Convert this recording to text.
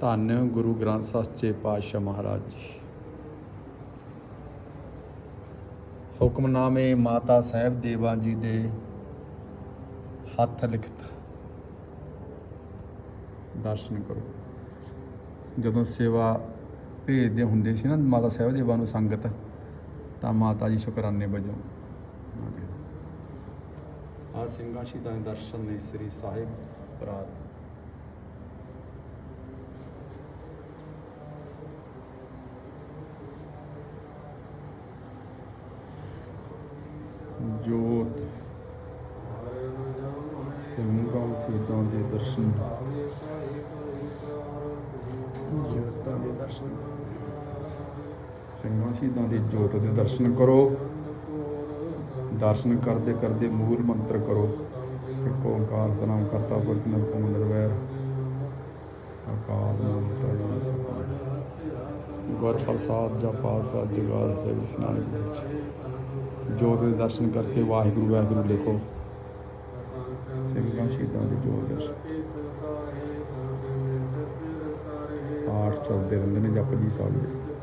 ਧੰਨ ਗੁਰੂ ਗ੍ਰੰਥ ਸਾਹਿਬ ਸੱਚੇ ਪਾਤਸ਼ਾਹ ਮਹਾਰਾਜ ਜੀ। ਹੁਕਮਨਾਮੇ ਮਾਤਾ ਸਾਹਿਬ ਦੇਵਾ ਜੀ ਦੇ ਹੱਥ ਲਿਖਤ ਦਰਸ਼ਨ ਕਰੋ। ਜਦੋਂ ਸੇਵਾ ਭੇਜਦੇ ਹੁੰਦੇ ਸੀ ਨਾ ਮਾਤਾ ਸਾਹਿਬ ਦੇਵਾ ਨੂੰ ਸੰਗਤ, ਤਾਂ ਮਾਤਾ ਜੀ ਸ਼ੁਕਰਾਨੇ ਵਜੋਂ ਆ ਸਿੰਘਾਂ ਸ਼ਹੀਦਾਂ ਦੇ ਦਰਸ਼ਨ ਨੇ ਸ੍ਰੀ ਸਾਹਿਬ ਪ੍ਰਾਤ ਜੋਤ ਸ਼ਹੀਦਾਂ ਦੇ ਦਰਸ਼ਨ। ਜੋਤਾਂ ਦੇ ਦਰਸ਼ਨ। ਸਿੰਘਾਂ ਸ਼ਹੀਦਾਂ ਦੀ ਜੋਤ ਦੇ ਦਰਸ਼ਨ ਕਰੋ। ਦਰਸ਼ਨ ਕਰਦੇ ਕਰਦੇ ਮੂਲ ਮੰਤਰ ਕਰੋ। ਇੱਕ ਓੰਕਾਰ ਦਾ ਨਾਮ ਕਰਤਾ ਪੁਰਖ ਨਿਰਭਉ ਨਿਰਵੈਰ ਅਕਾਲ ਮੂਰਤ ਗੁਰ ਪ੍ਰਸਾਦ ਜਪਾ ਸਾਧ ਜਗਾਰ ਸੇ ਵਿਸ਼ਨਾਨ ਵਿੱਚ। ਜੋਤ ਦੇ ਦਰਸ਼ਨ ਕਰਕੇ ਵਾਹਿਗੁਰੂ ਵਾਹਿਗੁਰੂ ਲਿਖੋ। ਸਿੰਘਾਂ ਸ਼ਹੀਦਾਂ ਦੀ ਜੋਤ ਦਰਸ਼ਨ ਪਾਠ ਚੱਲਦੇ ਰਹਿੰਦੇ ਨੇ ਜਪਜੀ ਸਾਹਿਬ ਦੇ।